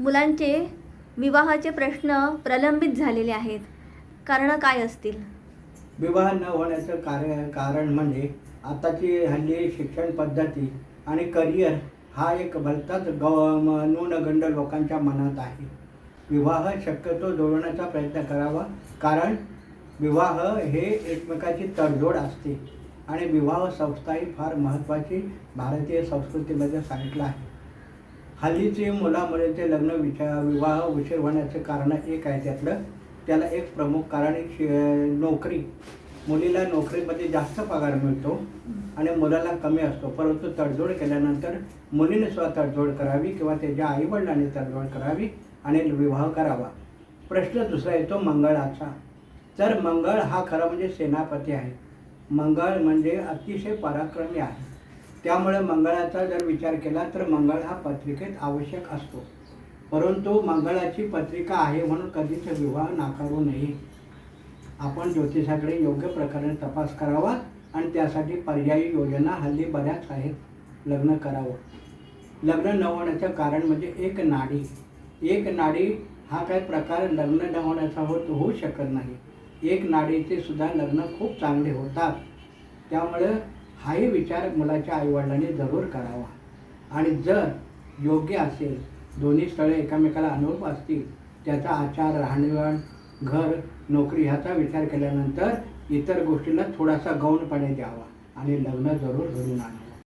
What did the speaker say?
मुलांचे विवाहाचे प्रश्न प्रलंबित झालेले आहेत. कारणं काय असतील? विवाह न होण्याचं कार्य कारण म्हणजे आताची हल्ली शिक्षण पद्धती आणि करिअर हा एक भलताच गौ म- न्यूनगंड लोकांच्या मनात आहे. विवाह शक्यतो जोडण्याचा प्रयत्न करावा कारण विवाह हे एकमेकाची तडजोड असते आणि विवाह संस्था ही फार महत्त्वाची भारतीय संस्कृतीमध्ये सांगितलं आहे. हल्लीचे मुलामुलीचे लग्न विचार विवाह उशीर होण्याचं कारण एक आहे त्यातलं. त्याला एक प्रमुख कारण एक शि- नोकरी. मुलीला नोकरीमध्ये जास्त पगार मिळतो आणि मुलाला कमी असतो. परंतु तडजोड केल्यानंतर मुलीने स्वतः तडजोड करावी किंवा त्याच्या आईवडिलांनी तडजोड करावी आणि विवाह करावा. प्रश्न दुसरा येतो मंगळाचा. तर मंगळ हा खरा म्हणजे सेनापती आहे. मंगळ म्हणजे अतिशय पराक्रमी आहे. त्यामुळे मंगळाचा जर विचार केला तर मंगळ हा पत्रिकेत आवश्यक असतो. परंतु मंगळाची पत्रिका आहे म्हणून कधीच विवाह नाकारू नये. आपण ज्योतिषाकडे योग्य प्रकारे तपास करावा आणि त्यासाठी पर्यायी योजना हल्ली बऱ्याच आहेत. लग्न करावं. लग्न न होण्याचं कारण म्हणजे एक नाडी. एक नाडी हा काही प्रकार लग्न न होण्याचा होत होऊ शकत नाही. एक नाडीचे सुद्धा लग्न खूप चांगले होतात. त्यामुळं हाही विचार मुलाच्या आईवडिलांनी जरूर करावा. आणि जर योग्य असेल दोन्ही स्थळे एकामेकाला अनुरूप असतील त्याचा आचार राहणीमान घर नोकरी ह्याचा विचार केल्यानंतर इतर गोष्टींना थोडासा गौणपणे द्यावा आणि लग्न जरूर घडून आणावं